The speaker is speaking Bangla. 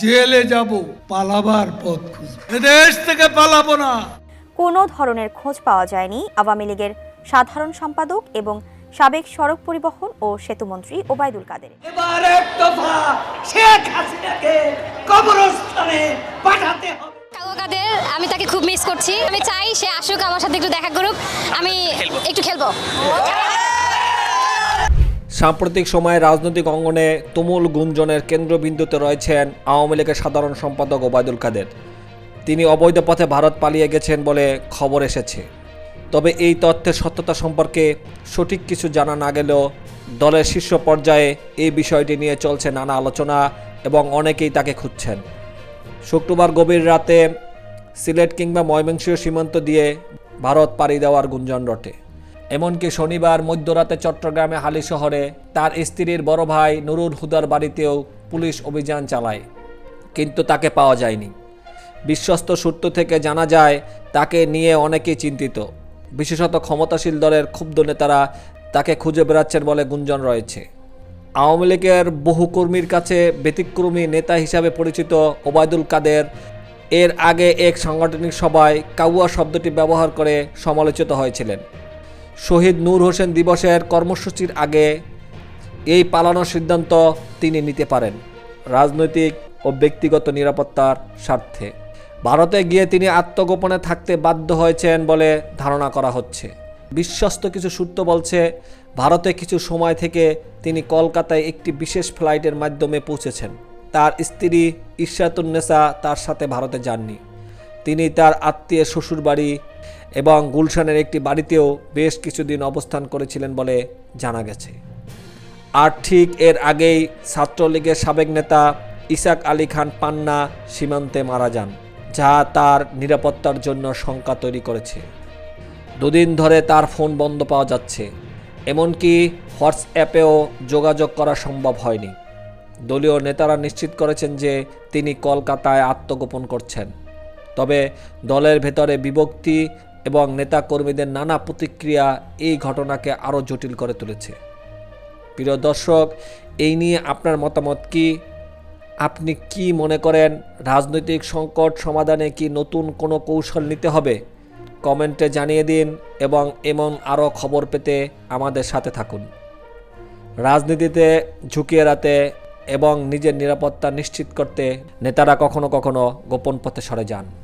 জেলে যাব পালাবার পথ খুঁজব। দেশ থেকে পালাবো না। কোনো ধরনের খোঁজ পাওয়া যায়নি আওয়ামী লীগের সাধারণ সম্পাদক এবং সাবেক সড়ক পরিবহন ও সেতুমন্ত্রী ওবায়দুল কাদের। এবার এক দফা শেখ হাসিনাকে কবরস্থানে পাঠাতে হবে। কাদের আমি তাকে খুব মিস করছি। আমি চাই সে আসুক আমার সাথে একটু দেখা করুক। আমি একটু খেলব। সাম্প্রতিক সময়ে রাজনৈতিক অঙ্গনে তুমুল গুঞ্জনের কেন্দ্রবিন্দুতে রয়েছেন আওয়ামী লীগের সাধারণ সম্পাদক ওবায়দুল কাদের। তিনি অবৈধ পথে ভারত পালিয়ে গেছেন বলে খবর এসেছে। তবে এই তথ্যের সত্যতা সম্পর্কে সঠিক কিছু জানা না গেলেও দলের শীর্ষ পর্যায়ে এই বিষয়টি নিয়ে চলছে নানা আলোচনা এবং অনেকেই তাকে খুঁজছেন। শুক্রবার গভীর রাতে সিলেট কিংবা ময়মনসিংহ সীমান্ত দিয়ে ভারত পাড়ি দেওয়ার গুঞ্জন রটে। এমনকি শনিবার মধ্যরাতে চট্টগ্রামে হালি শহরে তার স্ত্রীর বড় ভাই নুরুল হুদার বাড়িতেও পুলিশ অভিযান চালায়। কিন্তু তাকে পাওয়া যায়নি। বিশ্বস্ত সূত্র থেকে জানা যায়, তাকে নিয়ে অনেকেই চিন্তিত। বিশেষত ক্ষমতাশীল দলের ক্ষুব্ধ নেতারা তাকে খুঁজে বেড়াচ্ছেন বলে গুঞ্জন রয়েছে। আওয়ামী লীগের বহু কর্মীর কাছে ব্যতিক্রমী নেতা হিসাবে পরিচিত ওবায়দুল কাদের এর আগে এক সাংগঠনিক সভায় কাউয়া শব্দটি ব্যবহার করে সমালোচিত হয়েছিলেন। শহীদ নূর হোসেন দিবসের কর্মসূচির আগে এই পালানোর সিদ্ধান্ত তিনি নিতে পারেন রাজনৈতিক ও ব্যক্তিগত নিরাপত্তার স্বার্থে। ভারতে গিয়ে তিনি আত্মগোপনে থাকতে বাধ্য হয়েছেন বলে ধারণা করা হচ্ছে। বিশ্বস্ত কিছু সূত্র বলছে, ভারতে কিছু সময় থেকে তিনি কলকাতায় একটি বিশেষ ফ্লাইটের মাধ্যমে পৌঁছেছেন। তার স্ত্রী ইশরাতুন্নেসা তার সাথে ভারতে যাননি। তিনি তার আত্মীয় শ্বশুরবাড়ি এবং গুলশানের একটি বাড়িতেও বেশ কিছুদিন অবস্থান করেছিলেন বলে জানা গেছে। আর ঠিক এর আগেই ছাত্রলীগের সাবেক নেতা ইসাক আলী খান পান্না সীমান্তে মারা যান, যা তার নিরাপত্তার জন্য শঙ্কা তৈরি করেছে। দুদিন ধরে তার ফোন বন্ধ পাওয়া যাচ্ছে, এমনকি হোয়াটসঅ্যাপেও যোগাযোগ করা সম্ভব হয়নি। দলীয় নেতারা নিশ্চিত করেছেন যে তিনি কলকাতায় আত্মগোপন করছেন। তবে দলের ভেতরে বিভক্তি এবং নেতাকর্মীদের নানা প্রতিক্রিয়া এই ঘটনাকে আরও জটিল করে তুলেছে। প্রিয় দর্শক, এই নিয়ে আপনার মতামত কি? আপনি কি মনে করেন রাজনৈতিক সংকট সমাধানে কি নতুন কোনো কৌশল নিতে হবে? কমেন্টে জানিয়ে দিন এবং এমন আরও খবর পেতে আমাদের সাথে থাকুন। রাজনীতিতে ঝুঁকি এড়াতে এবং নিজের নিরাপত্তা নিশ্চিত করতে নেতারা কখনো কখনো গোপন পথে সরে যান।